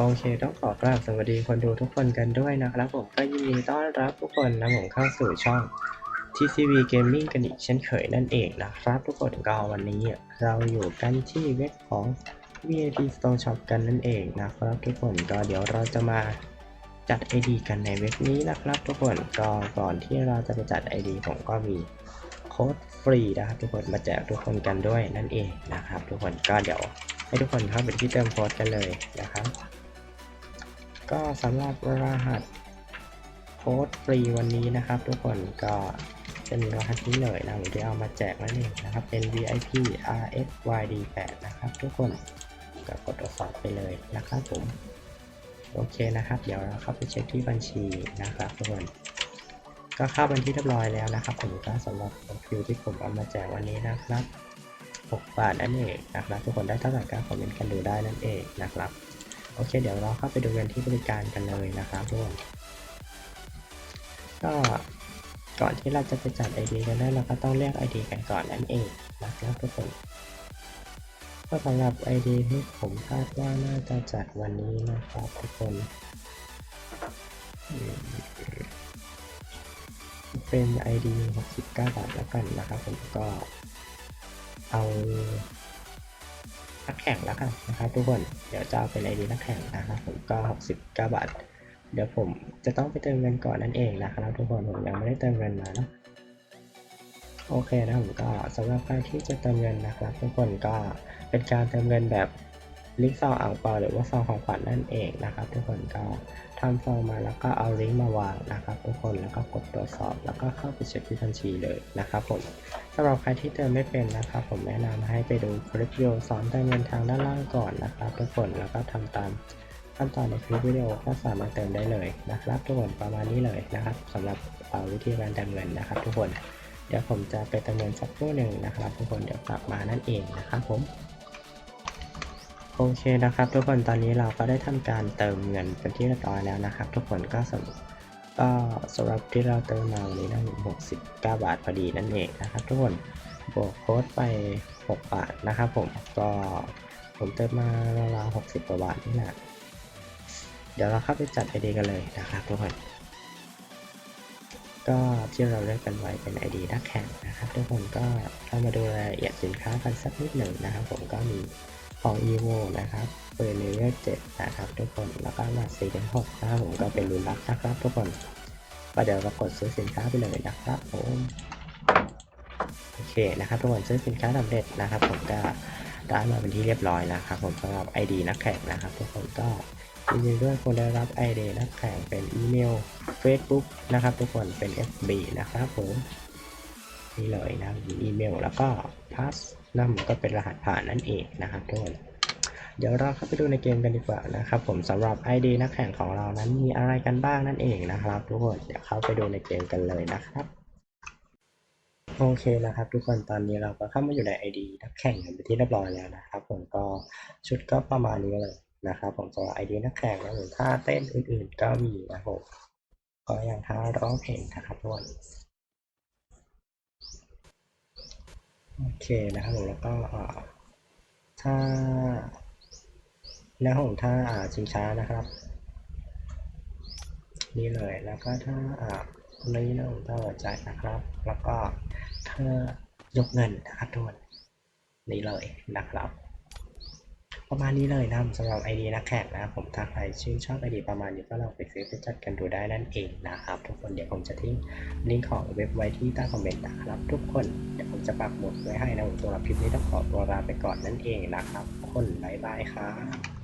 โอเค ต้องขอกราบสวัสดีคนดูทุกคนกันด้วยนะครับผมก็ยินดีต้อนรับทุกคนนะผมเข้าสู่ช่อง TCV Gaming กันอีกเช่นเคยนั่นเองนะครับทุกคนก็วันนี้เราอยู่กันที่เว็บของ VIP Store Shop กันนั่นเองนะครับทุกคนก็เดี๋ยวเราจะมาจัด ID กันในเว็บนี้นะครับ ทุกคนก็ก่อนที่เราจะไปจัด ID ผมก็มีโค้ดฟรีนะครับทุกคนมาแจกทุกคนกันด้วยนั่นเองนะครับ ทุกคนก็เดี๋ยวให้ทุกคนเข้าไปที่เติมโค้ดกันเลยนะครับ ก็สำหรับรหัสโค้ดฟรีวันนี้นะครับทุกคนก็เป็นรหัสนี้เลยนะผมที่เอามาแจกนั่นเองนะครับ เป็น VIP RSYD 8 นะครับทุกคนก็กดตรวจสอบไปเลยนะครับผมโอเคนะครับ เดี๋ยวเราเข้าไปเช็คที่บัญชีนะครับทุกคนก็เข้าบัญชีเรียบร้อยแล้วนะครับผมก็สำหรับคิวที่ผมเอามาแจกวันนี้นะครับ 6 บาทนั่นเองนะครับ ทุกคนได้เท่าไหร่ก็คอมเมนต์กันดูได้นั่นเองนะครับ โอเค เดี๋ยวเราเข้าไปดูกันที่บริการกันเลยนะครับทุกคนก็ก่อนที่เราจะไปจัด ID กันได้เราก็ต้องเรียก ID กันก่อนนั่นเองนะครับทุกคนก็สำหรับ ID ที่ผมคาดว่าน่าจะจัดวันนี้นะครับทุกคนอืมเป็น ID 69 บาทแล้วกันนะครับผมก็เอา นักแข่งแล้วกันนะครับทุกคน เดี๋ยวจะเอาไปเลยดีนักแข่งนะครับผมก็ 69 บาท เดี๋ยวผมจะต้องไปเติมเงินก่อนนั่นเองนะครับทุกคนผมยังไม่ได้เติมเงินมาเนาะโอเคนะผมก็สำหรับใครที่จะเติมเงินนะครับทุกคนก็เป็นการเติมเงินแบบ ลิงก์ซองอ่างเปาหรือว่าซองของขวัญนั่นเองนะครับ ทุกคนก็ทำซองมาแล้วก็เอาลิงก์มาวางนะครับ ทุกคนแล้วก็กดตรวจสอบ แล้วก็เข้าไปเช็คที่บัญชีเลยนะครับผมสำหรับใครที่เติมไม่เป็นนะครับ ผมแนะนำให้ไปดูคลิปวิดีโอสอนเติมเงินทางด้านล่างก่อนนะครับ ทุกคนแล้วก็ทำตามขั้นตอนในคลิปวิดีโอก็สามารถเติมได้เลยนะครับทุกคนประมาณนี้เลยนะครับสำหรับวิธีการเติมเงินนะครับ ทุกคนเดี๋ยวผมจะไปเติมเงินสักครู่หนึ่งนะครับ ทุกคนเดี๋ยวกลับมานั่นเองนะครับผม โอเคนะครับ ทุกคนตอนนี้เราก็ได้ทำการเติมเงินเป็นที่เรียบร้อยแล้วนะครับ ทุกคนก็สำก็สำหรับที่เราเติมมาวันนี้ได้69 บาทพอดีนั่นเองนะครับ ทุกคนบวกโค้ดไป 6 บาทนะครับผมก็ผมเติมมาราวๆ60กว่าบาทนี่แหละเดี๋ยวเราเข้าไปจัด ID กันเลยนะครับทุกคนก็ที่เราเลือกกันไว้เป็น ID นักแข่งนะครับ ทุกคนก็เข้ามาดูรายละเอียดสินค้ากันสักนิดหนึ่งนะครับ ผมก็มี ของ EVO นะครับเปิดเลเวล7นะครับทุกคนแล้วก็มา4ถึง6นะครับผมก็เป็นรุ่นลักนะครับทุกคนก็เดี๋ยวเรากดซื้อสินค้าไปเลยนะครับผมโอเคนะครับทุกคนซื้อสินค้าสำเร็จนะครับ ผมก็ได้มาเป็นที่เรียบร้อยนะครับ ผมสำหรับ ID นักแข่งนะครับ ทุกคนก็ยินดีด้วยคนได้รับ ID นักแข่งเป็นอีเมล Facebook นะครับ ทุกคนเป็น FB นะครับผมนี่เลยนะอีเมลแล้วก็พาส นัมก็เป็นรหัสผ่านนั่นเองนะครับทุกคนเดี๋ยวเราเข้าไปดูในเกมกันดีกว่านะครับผมสำหรับ ID นักแข่งของเรานั้นมีอะไรกันบ้างนั่นเองนะครับทุกคนเดี๋ยวเข้าไปดูในเกมกันเลยนะครับโอเคนะครับ ทุกคนตอนนี้เราก็เข้ามาอยู่ใน ID นักแข่งกันไปนที่เรียบร้อยแล้วนะครับ ผมก็ชุดก็ประมาณนี้เลยนะครับ ผมสำหรับ ID นักแข่งนะผมท่าเต้นอื่นๆ ก็มีนะครับผมก็อย่างท่าร้องเพลงนะครับทุกคน โอเคนะครับผมแล้วก็ถ้าแล้วผมถ้าอ่าชิงช้านะครับ นี่เลยแล้วก็ถ้าอ่านี้นะผมถ้าหัวใจนะครับ แล้วก็ถ้ายกเงินนะครับทุกคนนี่เลยนะครับ ประมาณนี้เลยนะสำหรับ ID นักแข่งนะผมถ้าใครชื่นชอบ ID ประมาณนี้ก็ลองไปซื้อไปจัดกันดูได้นั่นเองนะครับ ทุกคนเดี๋ยวผมจะทิ้งลิงก์ของเว็บไว้ที่ใต้คอมเมนต์นะครับทุกคนเดี๋ยวผมจะปักหมุดไว้ให้นะผมสำหรับคลิปนี้ต้องขอตัวลาไปก่อนนั่นเองนะครับ คนบายบายครับ